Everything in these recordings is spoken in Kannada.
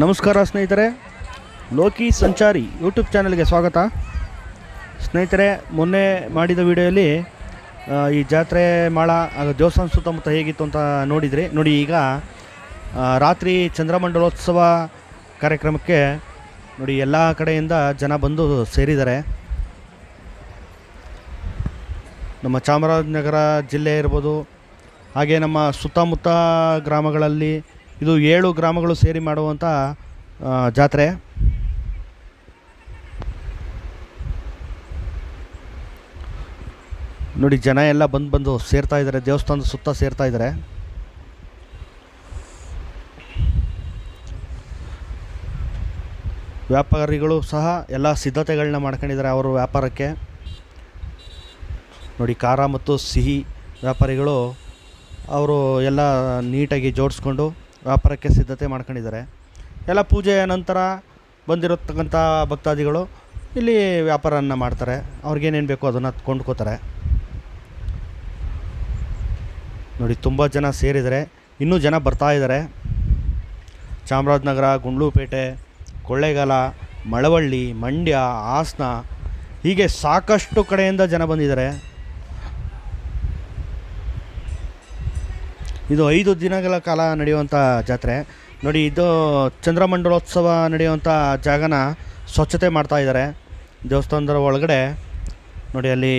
ನಮಸ್ಕಾರ ಸ್ನೇಹಿತರೆ. ಲೋಕಿ ಸಂಚಾರಿ ಯೂಟ್ಯೂಬ್ ಚಾನಲ್ಗೆ ಸ್ವಾಗತ. ಸ್ನೇಹಿತರೆ, ಮೊನ್ನೆ ಮಾಡಿದ ವಿಡಿಯೋಲಿ ಈ ಜಾತ್ರೆ ಮಾಳ ಹಾಗೂ ದೇವಸ್ಥಾನ ಸುತ್ತಮುತ್ತ ಹೇಗಿತ್ತು ಅಂತ ನೋಡಿದ್ರಿ, ನೋಡಿ ಈಗ ರಾತ್ರಿ ಚಂದ್ರಮಂಡಲೋತ್ಸವ ಕಾರ್ಯಕ್ರಮಕ್ಕೆ, ನೋಡಿ, ಎಲ್ಲ ಕಡೆಯಿಂದ ಜನ ಬಂದು ಸೇರಿದ್ದಾರೆ. ನಮ್ಮ ಚಾಮರಾಜನಗರ ಜಿಲ್ಲೆ ಇರ್ಬೋದು, ಹಾಗೆ ನಮ್ಮ ಸುತ್ತಮುತ್ತ ಗ್ರಾಮಗಳಲ್ಲಿ ಇದು ಏಳು ಗ್ರಾಮಗಳು ಸೇರಿ ಮಾಡುವಂಥ ಜಾತ್ರೆ. ನೋಡಿ, ಜನ ಎಲ್ಲ ಬಂದು ಬಂದು ಸೇರ್ತಾ ಇದ್ದಾರೆ, ದೇವಸ್ಥಾನದ ಸುತ್ತ ಸೇರ್ತಾ ಇದ್ದಾರೆ. ವ್ಯಾಪಾರಿಗಳು ಸಹ ಎಲ್ಲ ಸಿದ್ಧತೆಗಳನ್ನ ಮಾಡ್ಕೊಂಡಿದ್ದಾರೆ ಅವರು ವ್ಯಾಪಾರಕ್ಕೆ. ನೋಡಿ, ಖಾರ ಮತ್ತು ಸಿಹಿ ವ್ಯಾಪಾರಿಗಳು ಅವರು ಎಲ್ಲ ನೀಟಾಗಿ ಜೋಡಿಸ್ಕೊಂಡು ವ್ಯಾಪಾರಕ್ಕೆ ಸಿದ್ಧತೆ ಮಾಡ್ಕೊಂಡಿದ್ದಾರೆ. ಎಲ್ಲ ಪೂಜೆಯ ನಂತರ ಬಂದಿರತಕ್ಕಂಥ ಭಕ್ತಾದಿಗಳು ಇಲ್ಲಿ ವ್ಯಾಪಾರವನ್ನು ಮಾಡ್ತಾರೆ. ಅವ್ರಿಗೇನೇನು ಬೇಕೋ ಅದನ್ನು ಕೊಂಡ್ಕೋತಾರೆ. ನೋಡಿ, ತುಂಬ ಜನ ಸೇರಿದ್ದಾರೆ ಇನ್ನೂ ಜನ ಬರ್ತಾ ಇದ್ದಾರೆ. ಚಾಮರಾಜನಗರ, ಗುಂಡ್ಲುಪೇಟೆ, ಕೊಳ್ಳೇಗಾಲ, ಮಳವಳ್ಳಿ, ಮಂಡ್ಯ, ಹಾಸನ ಹೀಗೆ ಸಾಕಷ್ಟು ಕಡೆಯಿಂದ ಜನ ಬಂದಿದ್ದಾರೆ. ಇದು ಐದು ದಿನಗಳ ಕಾಲ ನಡೆಯುವಂಥ ಜಾತ್ರೆ. ನೋಡಿ, ಇದು ಚಂದ್ರಮಂಡಲೋತ್ಸವ ನಡೆಯುವಂಥ ಜಾಗನ ಸ್ವಚ್ಛತೆ ಮಾಡ್ತಾ ಇದ್ದಾರೆ. ದೇವಸ್ಥಾನದ ಒಳಗಡೆ ನೋಡಿ, ಅಲ್ಲಿ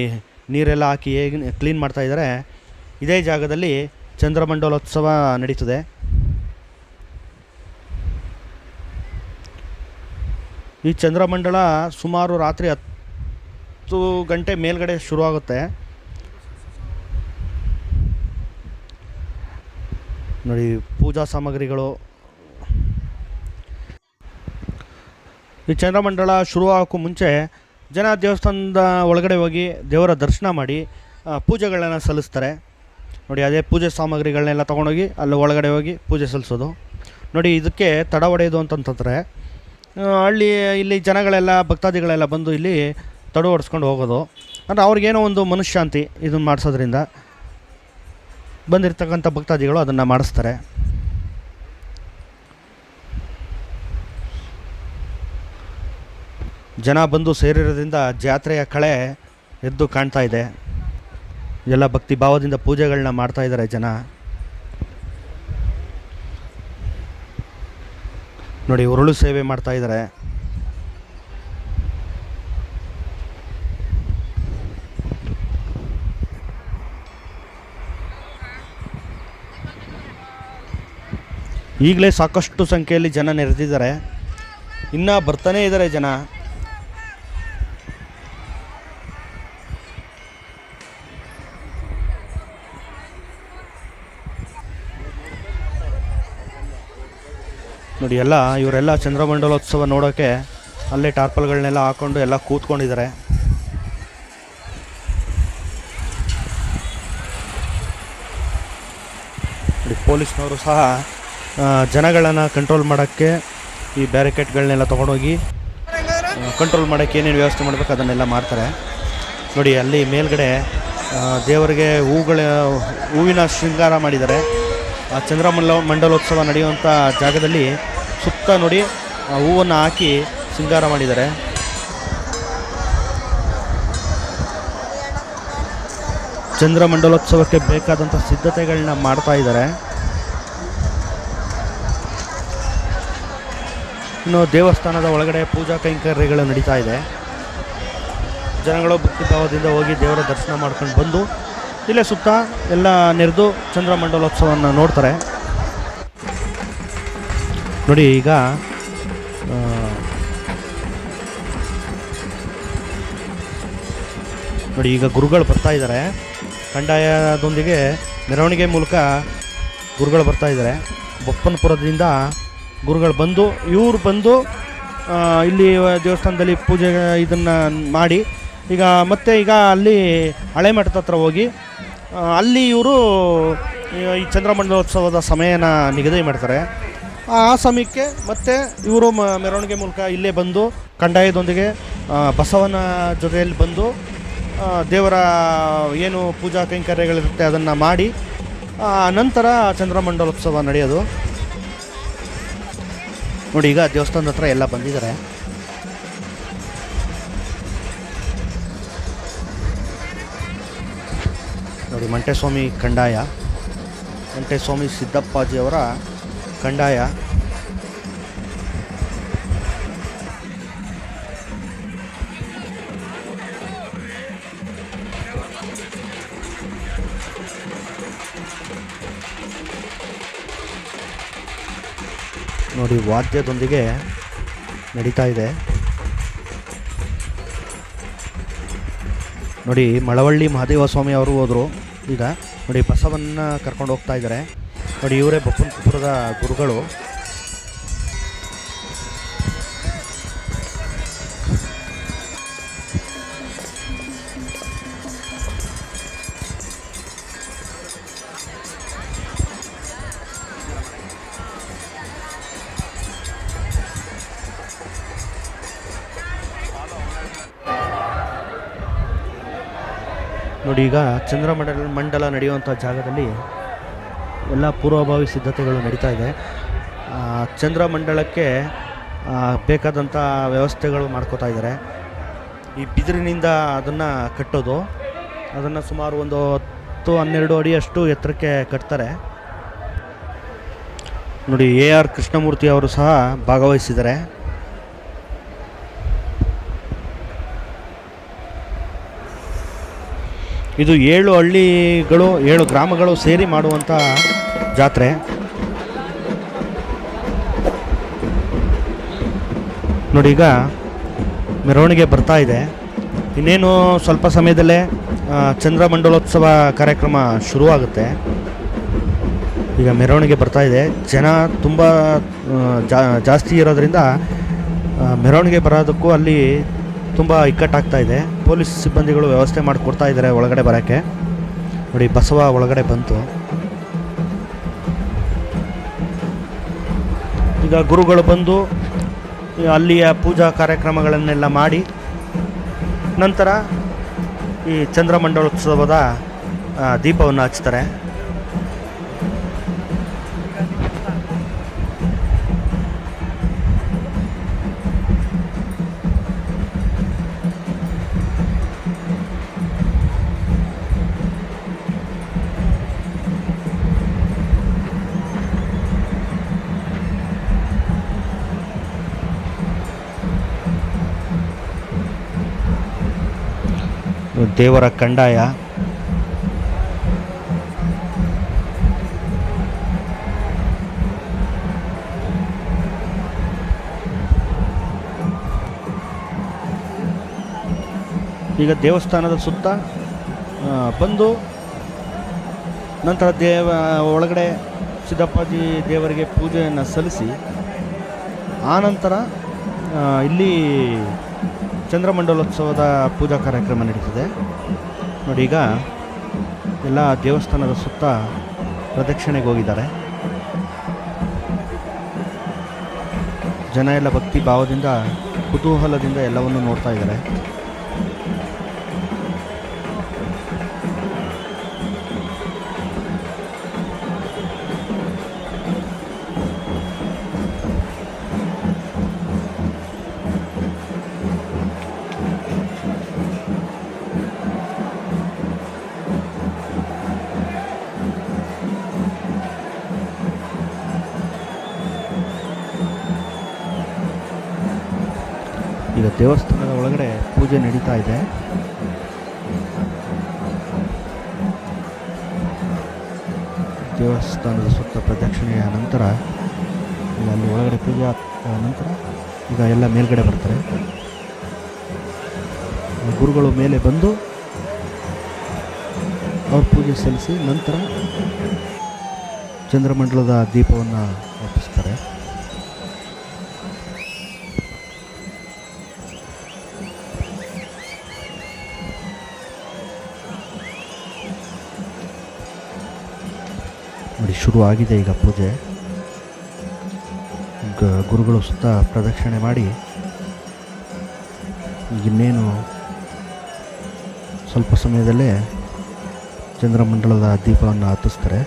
ನೀರೆಲ್ಲ ಹಾಕಿ ಕ್ಲೀನ್ ಮಾಡ್ತಾ ಇದ್ದಾರೆ. ಇದೇ ಜಾಗದಲ್ಲಿ ಚಂದ್ರಮಂಡಲೋತ್ಸವ ನಡೀತದೆ. ಈ ಚಂದ್ರಮಂಡಲ ಸುಮಾರು ರಾತ್ರಿ ಹತ್ತು ಗಂಟೆ ಮೇಲ್ಗಡೆ ಶುರುವಾಗುತ್ತೆ. ನೋಡಿ, ಪೂಜಾ ಸಾಮಗ್ರಿಗಳು. ಈ ಚಂದ್ರಮಂಡಲ ಶುರುವಾಗೋಕ್ಕೂ ಮುಂಚೆ ಜನ ದೇವಸ್ಥಾನದ ಒಳಗಡೆ ಹೋಗಿ ದೇವರ ದರ್ಶನ ಮಾಡಿ ಪೂಜೆಗಳನ್ನ ಸಲ್ಲಿಸ್ತಾರೆ. ನೋಡಿ, ಅದೇ ಪೂಜೆ ಸಾಮಗ್ರಿಗಳನ್ನೆಲ್ಲ ತೊಗೊಂಡೋಗಿ ಅಲ್ಲಿ ಒಳಗಡೆ ಹೋಗಿ ಪೂಜೆ ಸಲ್ಲಿಸೋದು. ನೋಡಿ, ಇದಕ್ಕೆ ತಡ ಹೊಡೆಯೋದು ಅಂತಂತಂದರೆ ಹಳ್ಳಿ, ಇಲ್ಲಿ ಜನಗಳೆಲ್ಲ, ಭಕ್ತಾದಿಗಳೆಲ್ಲ ಬಂದು ಇಲ್ಲಿ ತಡ ಹೊಡೆಸ್ಕೊಂಡು ಹೋಗೋದು. ಅಂದರೆ ಅವ್ರಿಗೇನೋ ಒಂದು ಮನಃಶಾಂತಿ ಇದನ್ನು ಮಾಡಿಸೋದ್ರಿಂದ. ಬಂದಿರತಕ್ಕಂಥ ಭಕ್ತಾದಿಗಳು ಅದನ್ನು ಮಾಡಿಸ್ತಾರೆ. ಜನ ಬಂದು ಸೇರಿರೋದ್ರಿಂದ ಜಾತ್ರೆಯ ಕಳೆ ಎದ್ದು ಕಾಣ್ತಾ ಇದೆ. ಎಲ್ಲ ಭಕ್ತಿ ಭಾವದಿಂದ ಪೂಜೆಗಳನ್ನ ಮಾಡ್ತಾ ಇದ್ದಾರೆ ಜನ. ನೋಡಿ, ಉರುಳು ಸೇವೆ ಮಾಡ್ತಾ ಇದ್ದಾರೆ. ಈಗಲೇ ಸಾಕಷ್ಟು ಸಂಖ್ಯೆಯಲ್ಲಿ ಜನ ನೆರೆದಿದ್ದಾರೆ. ಇನ್ನೂ ಬರ್ತಾನೇ ಇದ್ದಾರೆ ಜನ. ನೋಡಿ, ಎಲ್ಲ ಇವರೆಲ್ಲ ಚಂದ್ರಮಂಡಲೋತ್ಸವ ನೋಡೋಕ್ಕೆ ಅಲ್ಲೇ ಟಾರ್ಪಲ್ಗಳನ್ನೆಲ್ಲ ಹಾಕೊಂಡು ಎಲ್ಲ ಕೂತ್ಕೊಂಡಿದ್ದಾರೆ. ಪೊಲೀಸ್ನವರು ಸಹ ಜನಗಳನ್ನು ಕಂಟ್ರೋಲ್ ಮಾಡೋಕ್ಕೆ ಈ ಬ್ಯಾರಿಕೇಡ್ಗಳನ್ನೆಲ್ಲ ತೊಗೊಂಡೋಗಿ ಕಂಟ್ರೋಲ್ ಮಾಡೋಕ್ಕೆ ಏನೇನು ವ್ಯವಸ್ಥೆ ಮಾಡಬೇಕು ಅದನ್ನೆಲ್ಲ ಮಾಡ್ತಾರೆ. ನೋಡಿ, ಅಲ್ಲಿ ಮೇಲ್ಗಡೆ ದೇವರಿಗೆ ಹೂಗಳ, ಹೂವಿನ ಶೃಂಗಾರ ಮಾಡಿದ್ದಾರೆ. ಆ, ಚಂದ್ರಮಂಡಲ, ಮಂಡಲೋತ್ಸವ ನಡೆಯುವಂಥ ಜಾಗದಲ್ಲಿ ಸುತ್ತ ನೋಡಿ ಹೂವನ್ನು ಹಾಕಿ ಶೃಂಗಾರ ಮಾಡಿದ್ದಾರೆ. ಚಂದ್ರಮಂಡಲೋತ್ಸವಕ್ಕೆ ಬೇಕಾದಂಥ ಸಿದ್ಧತೆಗಳನ್ನ ಮಾಡ್ತಾ ಇದ್ದಾರೆ. ಇನ್ನು ದೇವಸ್ಥಾನದ ಒಳಗಡೆ ಪೂಜಾ ಕೈಂಕರ್ಯಗಳು ನಡೀತಾ ಇದೆ. ಜನಗಳು ಭಕ್ತಿಭಾವದಿಂದ ಹೋಗಿ ದೇವರ ದರ್ಶನ ಮಾಡ್ಕೊಂಡು ಬಂದು ಇಲ್ಲೇ ಸುತ್ತ ಎಲ್ಲ ನೆರೆದು ಚಂದ್ರಮಂಡಲೋತ್ಸವವನ್ನು ನೋಡ್ತಾರೆ. ನೋಡಿ ಈಗ ನೋಡಿ ಈಗ ಗುರುಗಳು ಬರ್ತಾ ಇದ್ದಾರೆ. ಕಂದಾಯದೊಂದಿಗೆ ಮೆರವಣಿಗೆ ಮೂಲಕ ಗುರುಗಳು ಬರ್ತಾ ಇದ್ದಾರೆ. ಬೊಪ್ಪನಪುರದಿಂದ ಗುರುಗಳು ಬಂದು, ಇವರು ಬಂದು ಇಲ್ಲಿ ದೇವಸ್ಥಾನದಲ್ಲಿ ಪೂಜೆ ಇದನ್ನು ಮಾಡಿ, ಈಗ ಮತ್ತೆ ಈಗ ಅಲ್ಲಿ ಹಳೆ ಮಠದ ಹತ್ರ ಹೋಗಿ ಅಲ್ಲಿ ಇವರು, ಈ ಚಂದ್ರಮಂಡಲೋತ್ಸವದ ಸಮಯನ ನಿಗದಿ ಮಾಡ್ತಾರೆ. ಆ ಸಮಯಕ್ಕೆ ಮತ್ತೆ ಇವರು ಮೆರವಣಿಗೆ ಮೂಲಕ ಇಲ್ಲೇ ಬಂದು ಕಂದಾಯದೊಂದಿಗೆ ಬಸವನ ಜೊತೆಯಲ್ಲಿ ಬಂದು ದೇವರ ಏನು ಪೂಜಾ ಕೈಂಕರ್ಯಗಳಿರುತ್ತೆ ಅದನ್ನು ಮಾಡಿ ನಂತರ ಚಂದ್ರಮಂಡಲೋತ್ಸವ ನಡೆಯೋದು. ನೋಡಿ ಈಗ ದೇವಸ್ಥಾನದ ಹತ್ರ ಎಲ್ಲ ಬಂದಿದ್ದಾರೆ. ನೋಡಿ ಮಂಟೇಸ್ವಾಮಿ ಕಂಡಾಯ. ಮಂಟೇಸ್ವಾಮಿ ಸಿದ್ದಪ್ಪಾಜಿಯವರ ಕಂಡಾಯ. ನೋಡಿ ವಾದ್ಯದೊಂದಿಗೆ ನಡೀತಾ ಇದೆ. ನೋಡಿ ಮಳವಳ್ಳಿ ಮಹಾದೇವ ಸ್ವಾಮಿ ಅವರು ಹೋದರು. ಈಗ ನೋಡಿ ಬಸವನ್ನ ಕರ್ಕೊಂಡು ಹೋಗ್ತಾ ಇದ್ದಾರೆ. ನೋಡಿ ಇವರೇ ಬಪ್ಪನಪುರದ ಗುರುಗಳು. ಈಗ ಚಂದ್ರಮಂಡಲ ಮಂಡಲ ನಡೆಯುವಂಥ ಜಾಗದಲ್ಲಿ ಎಲ್ಲ ಪೂರ್ವಭಾವಿ ಸಿದ್ಧತೆಗಳು ನಡೀತಾ ಇದೆ. ಚಂದ್ರಮಂಡಲಕ್ಕೆ ಬೇಕಾದಂಥ ವ್ಯವಸ್ಥೆಗಳು ಮಾಡ್ಕೋತಾ ಇದ್ದಾರೆ. ಈ ಬಿದಿರಿನಿಂದ ಅದನ್ನು ಕಟ್ಟೋದು, ಅದನ್ನು ಸುಮಾರು ಒಂದು ಹತ್ತು ಹನ್ನೆರಡು ಅಡಿಯಷ್ಟು ಎತ್ತರಕ್ಕೆ ಕಟ್ತಾರೆ. ನೋಡಿ, ಎ ಆರ್ ಕೃಷ್ಣಮೂರ್ತಿ ಅವರು ಸಹ ಭಾಗವಹಿಸಿದ್ದಾರೆ. ಇದು ಏಳು ಹಳ್ಳಿಗಳು, ಏಳು ಗ್ರಾಮಗಳು ಸೇರಿ ಮಾಡುವಂಥ ಜಾತ್ರೆ. ನೋಡಿ ಈಗ ಮೆರವಣಿಗೆ ಬರ್ತಾ ಇದೆ. ಇನ್ನೇನು ಸ್ವಲ್ಪ ಸಮಯದಲ್ಲೇ ಚಂದ್ರಮಂಡಲೋತ್ಸವ ಕಾರ್ಯಕ್ರಮ ಶುರುವಾಗುತ್ತೆ. ಈಗ ಮೆರವಣಿಗೆ ಬರ್ತಾ ಇದೆ. ಜನ ತುಂಬ ಜಾಸ್ತಿ ಇರೋದ್ರಿಂದ ಮೆರವಣಿಗೆ ಬರೋದಕ್ಕೂ ಅಲ್ಲಿ ತುಂಬ ಇಕ್ಕಟ್ಟಾಗ್ತಾ ಇದೆ. ಪೊಲೀಸ್ ಸಿಬ್ಬಂದಿಗಳು ವ್ಯವಸ್ಥೆ ಮಾಡಿಕೊಡ್ತಾ ಇದ್ದಾರೆ ಒಳಗಡೆ ಬರೋಕ್ಕೆ. ನೋಡಿ, ಬಸವ ಒಳಗಡೆ ಬಂತು. ಈಗ ಗುರುಗಳು ಬಂದು ಅಲ್ಲಿಯ ಪೂಜಾ ಕಾರ್ಯಕ್ರಮಗಳನ್ನೆಲ್ಲ ಮಾಡಿ, ನಂತರ ಈ ಚಂದ್ರಮಂಡಲೋತ್ಸವದ ದೀಪವನ್ನು ಹಚ್ತಾರೆ. ದೇವರ ಕಂಡಾಯ. ಈಗ ದೇವಸ್ಥಾನದ ಸುತ್ತ ಬಂದು ನಂತರ ದೇವ, ಒಳಗಡೆ ಸಿದ್ದಪ್ಪಾಜಿ ದೇವರಿಗೆ ಪೂಜೆಯನ್ನು ಸಲ್ಲಿಸಿ, ಆನಂತರ ಇಲ್ಲಿ ಚಂದ್ರಮಂಡಲೋತ್ಸವದ ಪೂಜಾ ಕಾರ್ಯಕ್ರಮ ನಡೀತಿದೆ. ನೋಡಿ ಈಗ ಎಲ್ಲ ದೇವಸ್ಥಾನದ ಸುತ್ತ ಪ್ರದಕ್ಷಿಣೆಗೆ ಹೋಗಿದ್ದಾರೆ. ಜನ ಎಲ್ಲ ಭಕ್ತಿ ಭಾವದಿಂದ ಕುತೂಹಲದಿಂದ ಎಲ್ಲವನ್ನು ನೋಡ್ತಾ ಇದ್ದಾರೆ. ಈಗ ದೇವಸ್ಥಾನದ ಒಳಗಡೆ ಪೂಜೆ ನಡೀತಾ ಇದೆ. ದೇವಸ್ಥಾನದ ಸುತ್ತ ಪ್ರದಕ್ಷಿಣೆಯ ನಂತರ ಅಲ್ಲಿ ಒಳಗಡೆ ಪೂಜೆ ನಂತರ ಈಗ ಎಲ್ಲ ಮೇಲ್ಗಡೆ ಬರ್ತಾರೆ. ಗುರುಗಳು ಮೇಲೆ ಬಂದು ಅವ್ರ ಪೂಜೆ ಸಲ್ಲಿಸಿ ನಂತರ ಚಂದ್ರಮಂಡಲದ ದೀಪವನ್ನು ಶುರು ಆಗಿದೆ ಈಗ ಪೂಜೆ. ಗುರುಗಳು ಸುತ್ತ ಪ್ರದಕ್ಷಿಣೆ ಮಾಡಿ ಇನ್ನೇನು ಸ್ವಲ್ಪ ಸಮಯದಲ್ಲೇ ಚಂದ್ರಮಂಡಲದ ದೀಪವನ್ನು ಹತ್ತಿಸ್ತಾರೆ.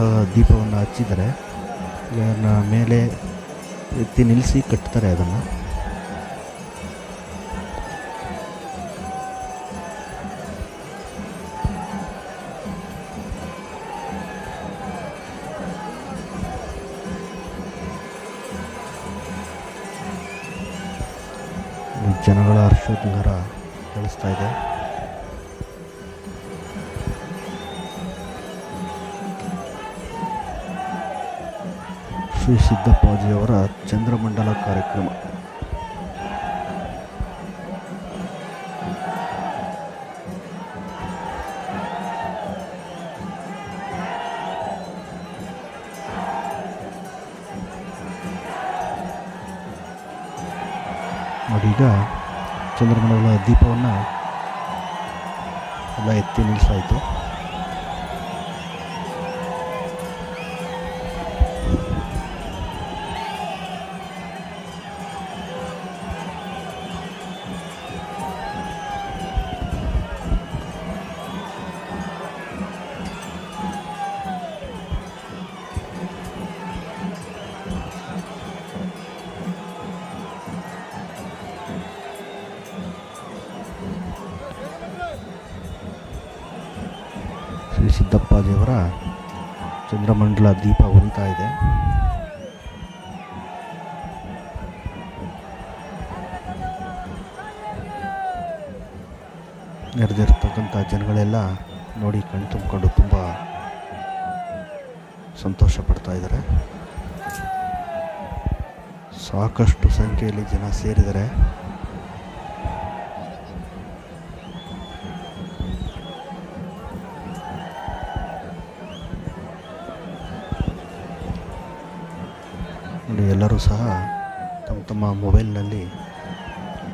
ಚಂದ್ರಮಂಡಲದ ದೀಪವನ್ನು ಹಚ್ಚಿದ್ದಾರೆ. ಅದನ್ನ ಮೇಲೆ ಎತ್ತಿ ನಿಲ್ಲಿಸಿ ಕಟ್ತಾರೆ ಅದನ್ನು. ಜನಗಳ ಹರ್ಷೋದ್ಗಾರ ಕೇಳಿಸ್ತಾ ಇದೆ. ಶ್ರೀ ಸಿದ್ದಪ್ಪಾಜಿಯವರ ಚಂದ್ರಮಂಡಲ ಕಾರ್ಯಕ್ರಮ. ಮಾಡಿದ ಚಂದ್ರಮಂಡಲ ದೀಪವನ್ನು ಎಲ್ಲ ಎತ್ತಿ ನಿಲ್ಲಿಸಾಯಿತು ಶ್ರೀ ದೇವರ ಚಂದ್ರಮಂಡಲ ದೀಪ ಉರಿತಾ ಇದೆ. ನೆರೆದಿರ್ತಕ್ಕಂಥ ಜನಗಳೆಲ್ಲ ನೋಡಿ ಕಣ್ ತುಂಬಿಕೊಂಡು ತುಂಬ ಸಂತೋಷ ಪಡ್ತಾ ಇದ್ದಾರೆ. ಸಾಕಷ್ಟು ಸಂಖ್ಯೆಯಲ್ಲಿ ಜನ ಸೇರಿದ್ದಾರೆ. ಎಲ್ಲರೂ ಸಹ ತಮ್ಮ ತಮ್ಮ ಮೊಬೈಲ್ನಲ್ಲಿ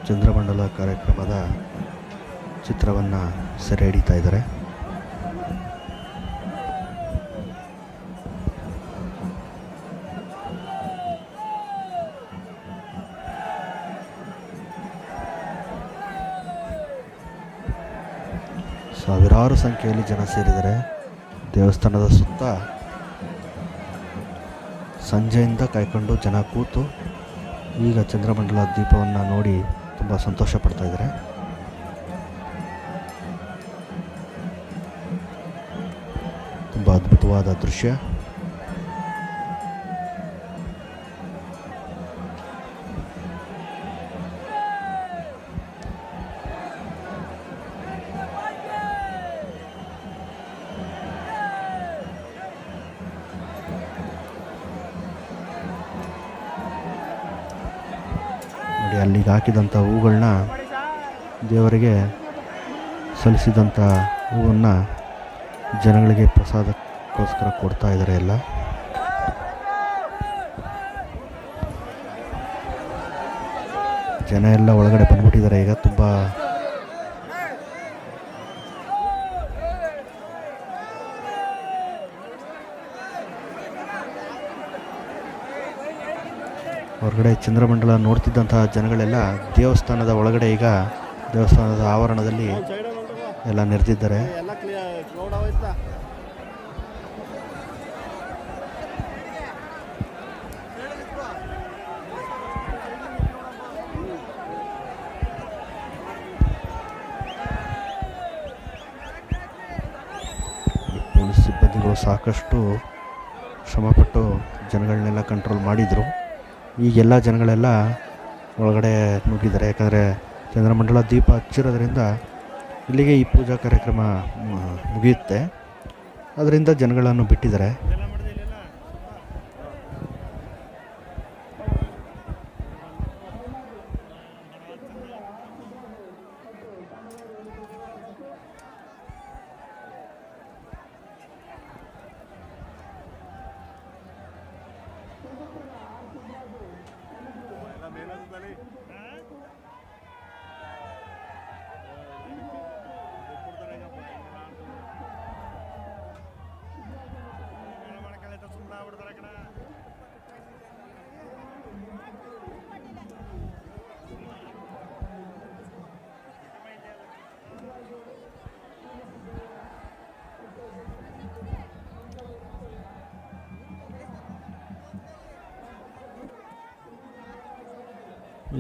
ಚಂದ್ರಮಂಡಲ ಕಾರ್ಯಕ್ರಮದ ಚಿತ್ರವನ್ನು ಸೆರೆ ಹಿಡಿತಾ ಇದ್ದಾರೆ. ಸಾವಿರಾರು ಸಂಖ್ಯೆಯಲ್ಲಿ ಜನ ಸೇರಿದ್ದಾರೆ. ದೇವಸ್ಥಾನದ ಸುತ್ತ ಸಂಜೆಯಿಂದ ಕಾಯ್ಕೊಂಡು ಜನ ಕೂತು ಈಗ ಚಂದ್ರಮಂಡಲ ದೀಪವನ್ನು ನೋಡಿ ತುಂಬ ಸಂತೋಷ ಪಡ್ತಾಯಿದ್ದಾರೆ ತುಂಬ ಅದ್ಭುತವಾದ ದೃಶ್ಯ. ಅಲ್ಲಿಗೆ ಹಾಕಿದಂಥ ಹೂಗಳನ್ನ ದೇವರಿಗೆ ಸಲ್ಲಿಸಿದಂಥ ಹೂವನ್ನು ಜನಗಳಿಗೆ ಪ್ರಸಾದಕ್ಕೋಸ್ಕರ ಕೊಡ್ತಾ ಇದ್ದಾರೆ ಎಲ್ಲ. ಜನ ಎಲ್ಲ ಒಳಗಡೆ ಬಂದ್ಬಿಟ್ಟಿದ್ದಾರೆ. ಈಗ ತುಂಬ ಹೊರಗಡೆ ಚಂದ್ರಮಂಡಲ ನೋಡ್ತಿದ್ದಂತಹ ಜನಗಳೆಲ್ಲ ದೇವಸ್ಥಾನದ ಒಳಗಡೆ ಈಗ ದೇವಸ್ಥಾನದ ಆವರಣದಲ್ಲಿ ಎಲ್ಲ ನೆರೆದಿದ್ದಾರೆ. ಪೊಲೀಸ್ ಸಿಬ್ಬಂದಿಗಳು ಸಾಕಷ್ಟು ಶ್ರಮಪಟ್ಟು ಜನಗಳನ್ನೆಲ್ಲ ಕಂಟ್ರೋಲ್ ಮಾಡಿದರು. ಈಗೆಲ್ಲ ಜನಗಳೆಲ್ಲ ಒಳಗಡೆ ನುಗ್ಗಿದ್ದಾರೆ. ಯಾಕಂದರೆ ಚಂದ್ರಮಂಡಲ ದೀಪ ಹಚ್ಚಿರೋದ್ರಿಂದ ಇಲ್ಲಿಗೆ ಈ ಪೂಜಾ ಕಾರ್ಯಕ್ರಮ ಮುಗಿಯುತ್ತೆ. ಅದರಿಂದ ಜನಗಳನ್ನು ಬಿಟ್ಟಿದ್ದಾರೆ.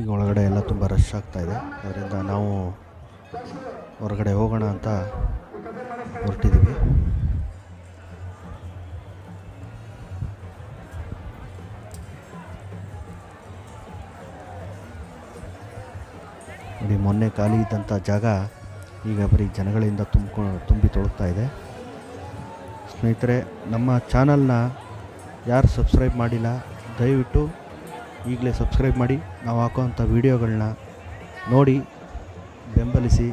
ಈಗ ಒಳಗಡೆ ಎಲ್ಲ ತುಂಬ ರಶ್ ಆಗ್ತಾ ಇದೆ. ಅದರಿಂದ ನಾವು ಹೊರಗಡೆ ಹೋಗೋಣ ಅಂತ ಹೊರಟಿದ್ದೀವಿ. ನೋಡಿ, ಮೊನ್ನೆ ಖಾಲಿ ಇದ್ದಂಥ ಜಾಗ ಈಗ ಬರೀ ಜನಗಳಿಂದ ತುಂಬ್ಕೊ, ತುಂಬಿ ತೊಳಗ್ತಾ ಇದೆ. ಸ್ನೇಹಿತರೆ, ನಮ್ಮ ಚಾನಲ್ನ ಯಾರು ಸಬ್ಸ್ಕ್ರೈಬ್ ಮಾಡಿಲ್ಲ, ದಯವಿಟ್ಟು ಈಗಲೇ ಸಬ್ಸ್ಕ್ರೈಬ್ ಮಾಡಿ. ನಾವು ಹಾಕೋವಂಥ ವೀಡಿಯೋಗಳನ್ನ ನೋಡಿ ಬೆಂಬಲಿಸಿ.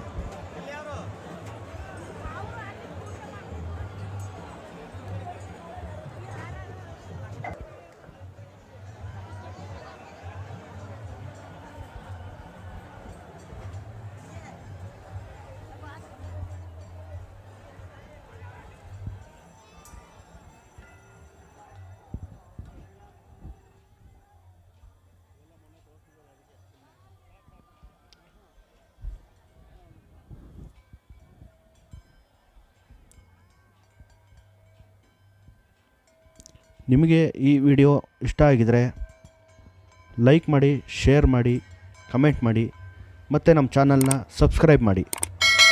ನಿಮಗೆ ಈ ವಿಡಿಯೋ ಇಷ್ಟ ಆಗಿದರೆ ಲೈಕ್ ಮಾಡಿ, ಶೇರ್ ಮಾಡಿ, ಕಮೆಂಟ್ ಮಾಡಿ, ಮತ್ತು ನಮ್ಮ ಚಾನಲ್ನ ಸಬ್ಸ್ಕ್ರೈಬ್ ಮಾಡಿ.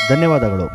ಧನ್ಯವಾದಗಳು.